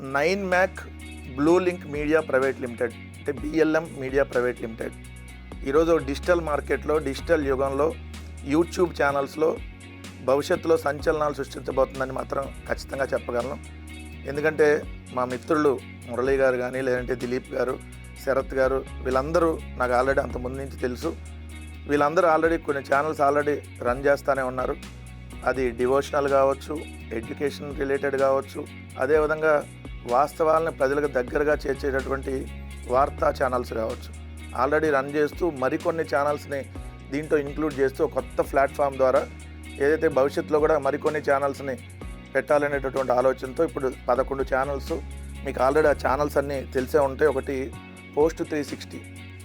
Nine mac blue link media private limited అంటే BLM media private limited. ఈరోజు digital మార్కెట్లో digital యుగంలో YouTube ఛానల్స్లో భవిష్యత్తులో సంచలనాలు సృష్టించబోతుందని మాత్రం ఖచ్చితంగా చెప్పగలను. ఎందుకంటే మా మిత్రులు మురళీ గారు కానీ లేదంటే దిలీప్ గారు శరత్ గారు వీళ్ళందరూ నాకు ఆల్రెడీ అంత ముందు నుంచి తెలుసు. వీళ్ళందరూ ఆల్రెడీ కొన్ని ఛానల్స్ ఆల్రెడీ రన్ చేస్తూనే ఉన్నారు. అది డివోషనల్ కావచ్చు ఎడ్యుకేషన్ రిలేటెడ్ కావచ్చు. అదేవిధంగా వాస్తవాలను ప్రజలకు దగ్గరగా చేర్చేటటువంటి వార్తా ఛానల్స్ కావచ్చు. ఆల్రెడీ రన్ చేస్తూ మరికొన్ని ఛానల్స్ని దీంట్లో ఇంక్లూడ్ చేస్తూ కొత్త ప్లాట్ఫామ్ ద్వారా ఏదైతే భవిష్యత్తులో కూడా మరికొన్ని ఛానల్స్ని పెట్టాలనేటటువంటి ఆలోచనతో ఇప్పుడు పదకొండు ఛానల్స్ మీకు ఆల్రెడీ ఆ ఛానల్స్ అన్నీ తెలిసే ఉంటాయి. ఒకటి పోస్ట్ త్రీ సిక్స్టీ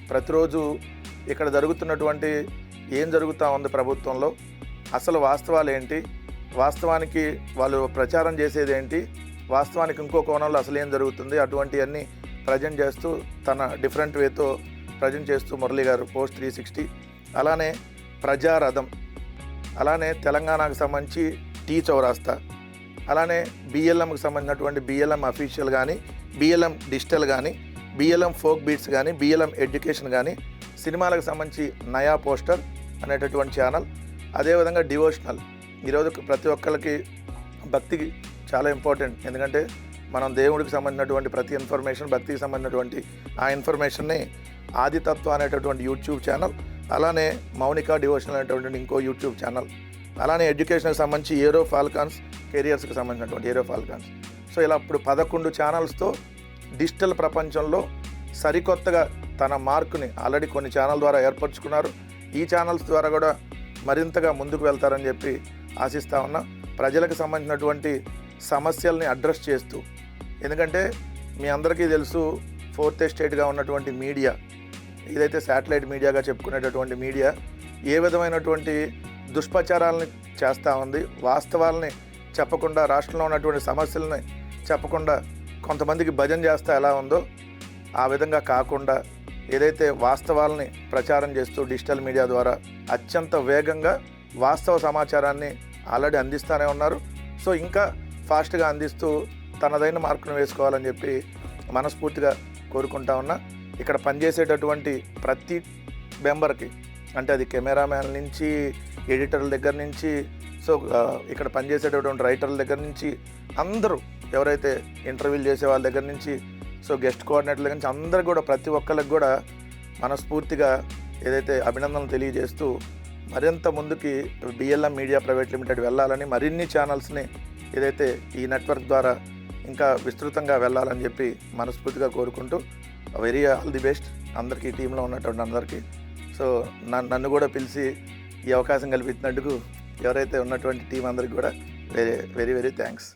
ప్రతిరోజు ఇక్కడ జరుగుతున్నటువంటి ఏం జరుగుతూ ఉంది ప్రభుత్వంలో? అసలు వాస్తవాలు ఏంటి? వాస్తవానికి వాళ్ళు ప్రచారం చేసేది ఏంటి? వాస్తవానికి ఇంకో కోణంలో అసలు ఏం జరుగుతుంది? అటువంటివన్నీ ప్రజెంట్ చేస్తూ తన డిఫరెంట్ వేతో ప్రజెంట్ చేస్తూ మురళి గారు పోస్ట్ త్రీ సిక్స్టీ. అలానే ప్రజారథం. అలానే తెలంగాణకు సంబంధించి టీ చౌరాస్తా. అలానే బిఎల్ఎంకి సంబంధించినటువంటి బిఎల్ఎం అఫీషియల్ కానీ బిఎల్ఎం డిజిటల్ కానీ బిఎల్ఎం ఫోక్ బీట్స్ కానీ బిఎల్ఎం ఎడ్యుకేషన్ కానీ సినిమాలకు సంబంధించి నయా పోస్టర్ అనేటటువంటి ఛానల్ అదేవిధంగా డివోషనల్. ఈరోజు ప్రతి ఒక్కరికి భక్తికి చాలా ఇంపార్టెంట్. ఎందుకంటే మనం దేవుడికి సంబంధించినటువంటి ప్రతి ఇన్ఫర్మేషన్ భక్తికి సంబంధించినటువంటి ఆ ఇన్ఫర్మేషన్ని ఆదితత్వ అనేటటువంటి యూట్యూబ్ ఛానల్ అలానే మౌనిక డివోషనల్ అనేటువంటి ఇంకో యూట్యూబ్ ఛానల్ అలానే ఎడ్యుకేషన్కి సంబంధించి ఏరో ఫాల్కాన్స్ కెరియర్స్కి సంబంధించినటువంటి ఏరో ఫాల్కాన్స్. సో ఇలా ఇప్పుడు పదకొండు ఛానల్స్తో డిజిటల్ ప్రపంచంలో సరికొత్తగా తన మార్కుని ఆల్రెడీ కొన్ని ఛానల్ ద్వారా ఏర్పరచుకున్నారు. ఈ ఛానల్స్ ద్వారా కూడా మరింతగా ముందుకు వెళ్తారని చెప్పి ఆశిస్తా ఉన్నా. ప్రజలకు సంబంధించినటువంటి సమస్యల్ని అడ్రస్ చేస్తూ ఎందుకంటే మీ అందరికీ తెలుసు ఫోర్త్ ఎస్టేట్గా ఉన్నటువంటి మీడియా ఏదైతే శాటిలైట్ మీడియాగా చెప్పుకునేటటువంటి మీడియా ఏ విధమైనటువంటి దుష్ప్రచారాలని చేస్తూ ఉంది వాస్తవాలని చెప్పకుండా రాష్ట్రంలో ఉన్నటువంటి సమస్యలని చెప్పకుండా కొంతమందికి భజన చేస్తే ఎలా ఉందో ఆ విధంగా కాకుండా ఏదైతే వాస్తవాలని ప్రచారం చేస్తూ డిజిటల్ మీడియా ద్వారా అత్యంత వేగంగా వాస్తవ సమాచారాన్ని ఆల్రెడీ అందిస్తూనే ఉన్నారు. సో ఇంకా ఫాస్ట్గా అందిస్తూ తనదైన మార్కును వేసుకోవాలని చెప్పి మనస్ఫూర్తిగా కోరుకుంటా ఉన్నా. ఇక్కడ పనిచేసేటటువంటి ప్రతి మెంబర్కి అంటే అది కెమెరామ్యాన్ నుంచి ఎడిటర్ల దగ్గర నుంచి సో ఇక్కడ పనిచేసేటటువంటి రైటర్ల దగ్గర నుంచి అందరూ ఎవరైతే ఇంటర్వ్యూలు చేసే వాళ్ళ దగ్గర నుంచి సో గెస్ట్ కోఆర్డినేటర్ల దగ్గర నుంచి అందరు కూడా ప్రతి ఒక్కరికి కూడా మనస్ఫూర్తిగా ఏదైతే అభినందనలు తెలియజేస్తూ మరింత ముందుకి బిఎల్ఎం మీడియా ప్రైవేట్ లిమిటెడ్ వెళ్ళాలని మరిన్ని ఛానల్స్ని ఏదైతే ఈ నెట్వర్క్ ద్వారా ఇంకా విస్తృతంగా వెళ్ళాలని చెప్పి మనస్ఫూర్తిగా కోరుకుంటూ వెరీ ఆల్ ది బెస్ట్ అందరికీ టీంలో ఉన్నటువంటి అందరికీ. సో నన్ను నన్ను కూడా పిలిచి ఈ అవకాశం కల్పించినందుకు ఎవరైతే ఉన్నటువంటి టీం అందరికి కూడా వెరీ వెరీ వెరీ థ్యాంక్స్.